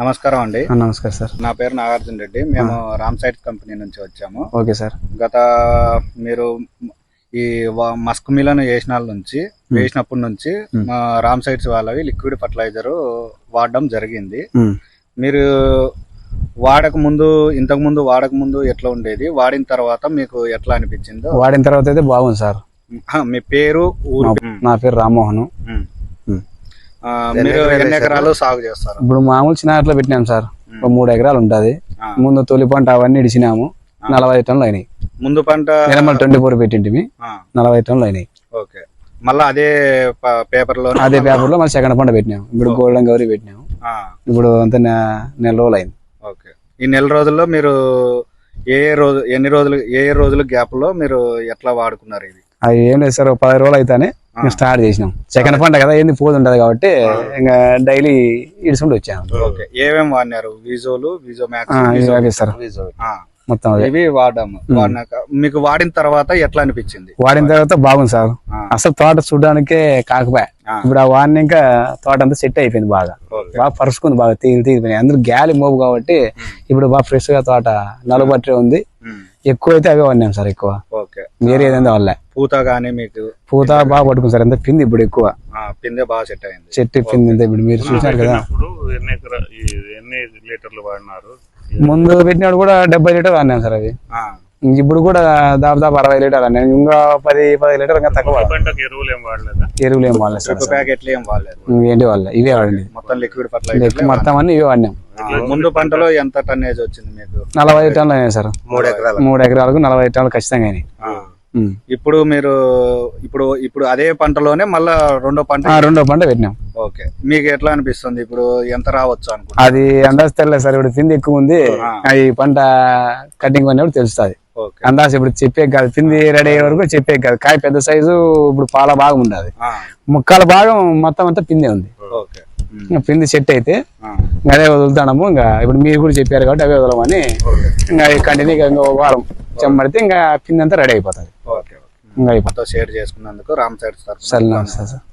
నమస్కారం అండి. నమస్కారం సార్. నా పేరు నాగార్జున రెడ్డి. మేము రామ్ సైట్ కంపెనీ నుంచి వచ్చాము. Okay sir. గత మీరు ఈ మస్క్ మిలను వేసిన నుంచి వేసినప్పటి నుంచి. మా. రామ్ సైట్స్ వాళ్ళవి లిక్విడ్ ఫర్టిలైజర్ వాడడం జరిగింది. మీరు వాడక ముందు ఇంతకు ముందు వాడక ముందు ఎట్లా ఉండేది? వాడిన తర్వాత మీకు ఎట్లా అనిపించిందో? వాడిన తర్వాత అయితే బాగుంది సార్. మీ పేరు ఊరు? నా- పేరు రామ్మోహన్. మీరు ఎన్ని ఎకరాలు? సాగు చేస్తారు. ఇప్పుడు మామూలు చిన్న అట్లా పెట్టినాం సార్. ఒక మూడు ఎకరాలు ఉంటుంది. ముందు తొలి పంట అవన్నీ ఇడిచినాము. నలభై టన్నులు అయినాయి. ముందు పంట ట్వంటీ ఫోర్ పెట్టింటివి నలభై టన్నులు అయినాయి. ఓకే. మళ్ళా అదే ప- పేపర్లో అదే పేపర్లో మళ్ళీ సెకండ్ పంట పెట్టినాము. ఇప్పుడు గోల్డెన్ గౌరీ పెట్టినాము. ఆ, ఇప్పుడు అంత నెల రోజులు అయింది. ఓకే. ఈ నెల రోజుల్లో మీరు ఏ ఏ రోజు ఎన్ని రోజులు ఏ ఏ రోజుల గ్యాప్లో మీరు ఎట్లా వాడుకున్నారు ఇది? అది ఏం లేదు సార్. ఒక పది రోజులు అయితేనే ఇంకా స్టార్ట్ చేసినాం. సెకండ్ పంట కదా ఏంది పోదు ఉంటది కాబట్టి ఇంకా డైలీ ఇడుచుకుంటూ వచ్చాము. ఓకే. ఏమేమి వాడినారు? విజోలు విజో మ్యాక్స్ మొత్తం అదే ఇవి వాడాము. వాడినాక మీకు వాడిన తర్వాత ఎట్లా అనిపించింది? వాడిన తర్వాత బాగుంది సార్. అసలు తోట చూడడానికే కాకపోయా. ఇప్పుడు ఆ వాడిని ఇంకా తోట అంతా సెట్ అయిపోయింది బాగా. బాగా పరుచుకుంది బాగా తీగి తీగిపోయింది అందులో గాలి మోపు కాబట్టి ఇప్పుడు బాగా ఫ్రెష్గా తోట నలుబట్టి ఉంది. ఎక్కువ అయితే అవే వాడినాం సార్ ఎక్కువ. ఓకే. వేరే ఏదైనా వల్ల. పూత గానీ మీకు పూత బాగా పట్టుకుంది సార్ ఎంత పిండి ఇప్పుడు ఎక్కువ. ఆ, పిందె బాగా సెట్ అయింది. చెట్టు పిండి ఇప్పుడు మీరు చూసినారు కదా. ఎన్ని లీటర్లు వాడినారు? ముందు పెట్టినప్పుడు కూడా డెబ్బై లీటర్ వాడినాం సార్ ఇంక ఇప్పుడు కూడా దాదాపు అరవై లీటర్ అన్నాను ఇంకా పది పది లీటర్ ఇంకా తక్కువ ఎరువులు ఏం వాడలేదా? ఎరువులు ఏం వాడలేదు సార్. ఒక ప్యాకెట్లు ఏం వాడలేదు. ఏంటి వాళ్ళ ఇవే వాడండి మొత్తం లిక్విడ్ మొత్తం అన్ని ఇవే వాడినాం. ముందు పంటలో ఎంత టన్నేజ్ వచ్చింది మీకు? నలభై టన్నులు అయినాయి సార్. మూడు ఎకరాలు. మూడు ఎకరాలకు నలభై టన్నులు ఖచ్చితంగా అయినాయి. ఇప్పుడు మీరు ఇప్పుడు ఇప్పుడు అదే పంటలోనే మళ్ళా రెండో పంట ఆ, రెండో పంట పెట్టినాం. ఓకే. మీకు ఎట్లా అనిపిస్తుంది? ఇప్పుడు ఎంత రావచ్చు అనుకుంటా అది అందాజ తెలియదు సార్ ఇప్పుడు పిండి ఎక్కువ ఉంది. ఆ. అది పంట కటింగ్ అనేప్పుడు తెలుస్తుంది. ఓకే. అందాజ ఇప్పుడు చెప్పే కాదు పిండి రెడీ అయ్యే వరకు చెప్పే కాదు. కాయ పెద్ద సైజు ఇప్పుడు పాల భాగం ఉండదు ముక్కాల భాగం మొత్తం అంతా పిండి ఉంది. పిండి సెట్ అయితే అదే వదులుతాము ఇంకా ఇప్పుడు మీరు కూడా చెప్పారు కాబట్టి అవే వదలమని ఇంకా కంటిన్యూగా ఇంకా వారం చెమ్మడితే ఇంకా పిండి అంతా రెడీ అయిపోతుంది. ఇంకా షేర్ చేసుకున్నందుకు రామ్ సైడ్ సరే నమస్తే సార్.